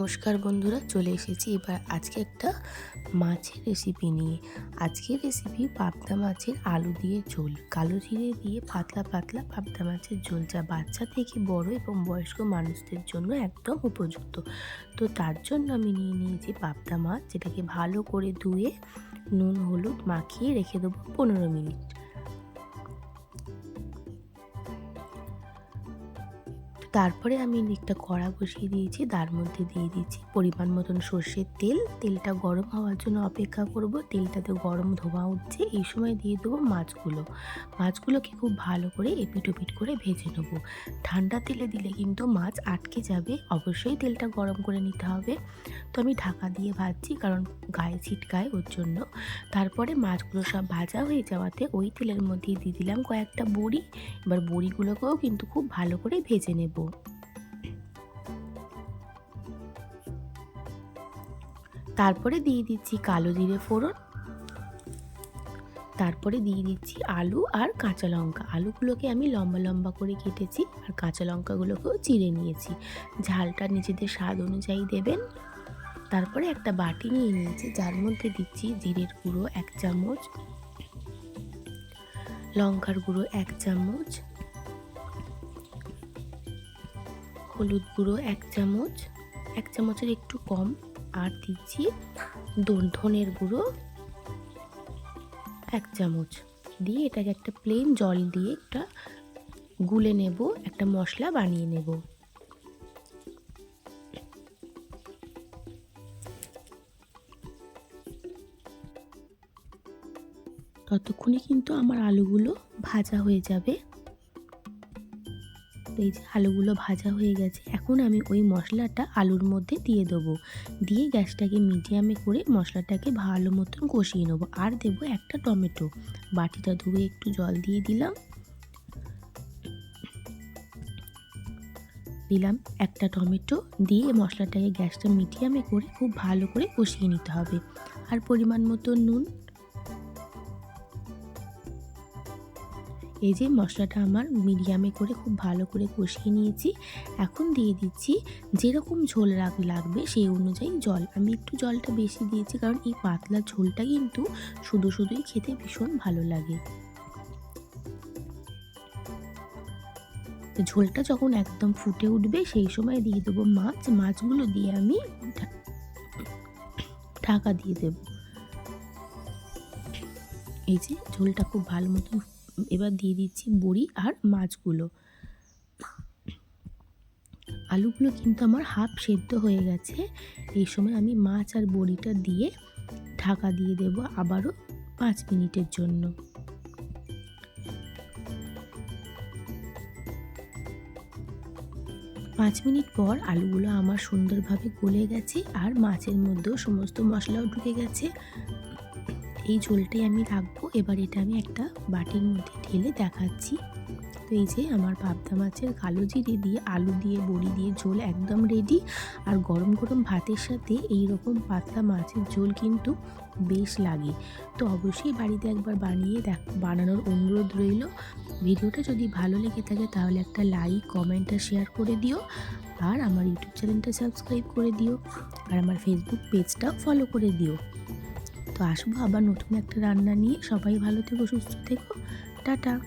নমস্কার বন্ধুরা, চলে এসেছি এবার আজকে একটা মাছের রেসিপি নিয়ে। আজকের রেসিপি পাবদা মাছের আলু দিয়ে ঝোল। কালো জিরে দিয়ে পাতলা পাতলা পাবদা মাছের ঝোল যা বাচ্চা থেকে বড় এবং বয়স্ক মানুষদের জন্য একদম উপযুক্ত। তো তার জন্য আমি নিয়ে নিয়েছি পাবদা মাছ, যেটাকে ভালো করে ধুয়ে নুন, হলুদ মাখিয়ে রেখে দেবো পনেরো মিনিট। তারপরে আমি একটা কড়া বসিয়ে দিয়েছি, তার মধ্যে দিয়ে দিচ্ছি পরিমাণ মতন সর্ষের তেল। তেলটা গরম হওয়ার জন্য অপেক্ষা করব, তেলটাতে গরম ধোঁয়া উঠছে, এই সময় দিয়ে দেবো মাছগুলো। মাছগুলোকে খুব ভালো করে এপিট ওপিট করে ভেজে নেব। ঠান্ডা তেলে দিলে কিন্তু মাছ আটকে যাবে, অবশ্যই তেলটা গরম করে নিতে হবে। তো আমি ঢাকা দিয়ে ভাজছি, কারণ গায়ে ছিটকায় ওর জন্য। তারপরে মাছগুলো সব ভাজা হয়ে যাওয়াতে ওই তেলের মধ্যেই দিয়ে দিলাম কয়েকটা বড়ি। এবার বড়িগুলোকেও কিন্তু খুব ভালো করে ভেজে নেব। তারপরে দিয়ে দিচ্ছি কালো জিরে ফোড়ন, তারপরে দিয়ে দিচ্ছি আলু আর কাঁচা লঙ্কা। আলুগুলোকে আমি লম্বা লম্বা করে কেটেছি আর কাঁচা লঙ্কাগুলোকেও চিড়ে নিয়েছি। ঝালটা নিজেদের স্বাদ অনুযায়ী দেবেন। তারপরে একটা বাটি নিয়ে নিয়েছি, যার মধ্যে দিচ্ছি জিরের গুঁড়ো এক চামচ, লঙ্কার গুঁড়ো এক চামচ হলুদ গুঁড়ো এক চামচ, এক চামচের একটু কম, আর দিচ্ছি ধনের গুঁড়ো এক চামচ। দিয়ে এটাকে একটা প্লেন জল দিয়ে একটা গুলে নেব, একটা মশলা বানিয়ে নেব। ততক্ষণে কিন্তু আমার আলুগুলো ভাজা হয়ে যাবে। এই যে আলুগুলো ভাজা হয়ে গেছে, এখন আমি ওই মশলাটা আলুর মধ্যে দিয়ে দেবো। দিয়ে গ্যাসটাকে মিডিয়ামে করে মশলাটাকে ভালো মতন কষিয়ে নেব। আর দেবো একটা টমেটো। বাটিটা ধুয়ে একটু জল দিয়ে দিলাম। দিলাম একটা টমেটো। দিয়ে মশলাটাকে গ্যাসটা মিডিয়ামে করে খুব ভালো করে কষিয়ে নিতে হবে। আর পরিমাণ মতো নুন এই যে মশলাটা আমার মিডিয়ামে করে খুব ভালো করে কষিয়ে নিয়েছি। এখন দিয়ে দিচ্ছি যেরকম ঝোল লাগবে সেই অনুযায়ী জল। আমি একটু জলটা বেশি দিয়েছি কারণ এই পাতলা ঝোলটা কিন্তু শুধু শুধুই খেতে ভীষণ ভালো লাগে। ঝোলটা যখন একদম ফুটে উঠবে সেই সময় দিয়ে দেবো মাছ। মাছগুলো দিয়ে আমি ঢাকা দিয়ে দেব। এই যে ঝোলটা খুব ভালো মতন এবার দিয়ে দিচ্ছি বড়ি আর মাছগুলো। আলুগুলো কিন্তু আমার হাফ সেদ্ধ হয়ে গেছে। এই সময় আমি মাছ আর বড়িটা দিয়ে ঢাকা দিয়ে দেব আবারও পাঁচ মিনিটের জন্য। পাঁচ মিনিট পর আলুগুলো আমার সুন্দরভাবে গলে গেছে আর মাছের মধ্যেও সমস্ত মশলাও ঢুকে গেছে। এই ঝোলটাই আমি রাখব। এবার এটা আমি একটা বাটির মধ্যে ঢেলে দেখাচ্ছি। তো এই যে আমার পাবদা মাছের কালো জিরে দিয়ে, আলু দিয়ে, বড়ি দিয়ে ঝোল একদম রেডি আর গরম গরম ভাতের সাথে এই রকম পাতলা মাছের ঝোল কিন্তু বেশ লাগে। তো অবশ্যই বাড়িতে একবার বানিয়ে দেখ, বানানোর অনুরোধ রইল। ভিডিওটা যদি ভালো লেগে থাকে তাহলে একটা লাইক কমেন্ট আর শেয়ার করে দিও। আর আমার ইউটিউব চ্যানেলটা সাবস্ক্রাইব করে দিও। আর আমার ফেসবুক পেজটাও ফলো করে দিও। তো আসব আবার নতুন একটা রান্না নিয়ে। সবাই ভালো থেকো সুস্থ থেকো। টাটা।